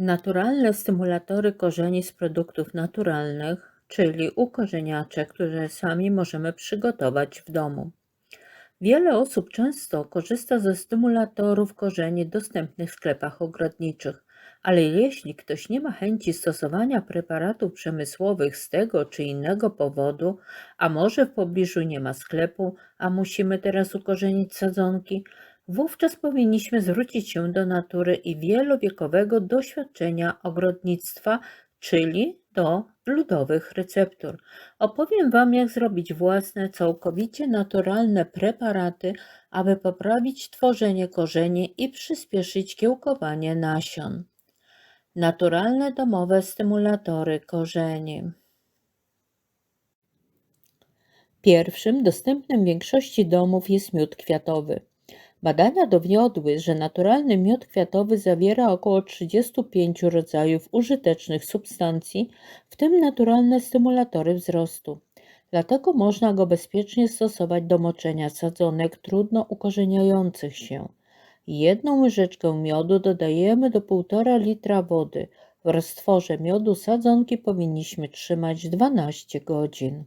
Naturalne stymulatory korzeni z produktów naturalnych, czyli ukorzeniacze, które sami możemy przygotować w domu. Wiele osób często korzysta ze stymulatorów korzeni dostępnych w sklepach ogrodniczych, ale jeśli ktoś nie ma chęci stosowania preparatów przemysłowych z tego czy innego powodu, a może w pobliżu nie ma sklepu, a musimy teraz ukorzenić sadzonki, wówczas powinniśmy zwrócić się do natury i wielowiekowego doświadczenia ogrodnictwa, czyli do ludowych receptur. Opowiem Wam, jak zrobić własne, całkowicie naturalne preparaty, aby poprawić tworzenie korzeni i przyspieszyć kiełkowanie nasion. Naturalne domowe stymulatory korzeni. Pierwszym dostępnym w większości domów jest miód kwiatowy. Badania dowiodły, że naturalny miód kwiatowy zawiera około 35 rodzajów użytecznych substancji, w tym naturalne stymulatory wzrostu. Dlatego można go bezpiecznie stosować do moczenia sadzonek trudno ukorzeniających się. Jedną łyżeczkę miodu dodajemy do 1,5 litra wody. W roztworze miodu sadzonki powinniśmy trzymać 12 godzin.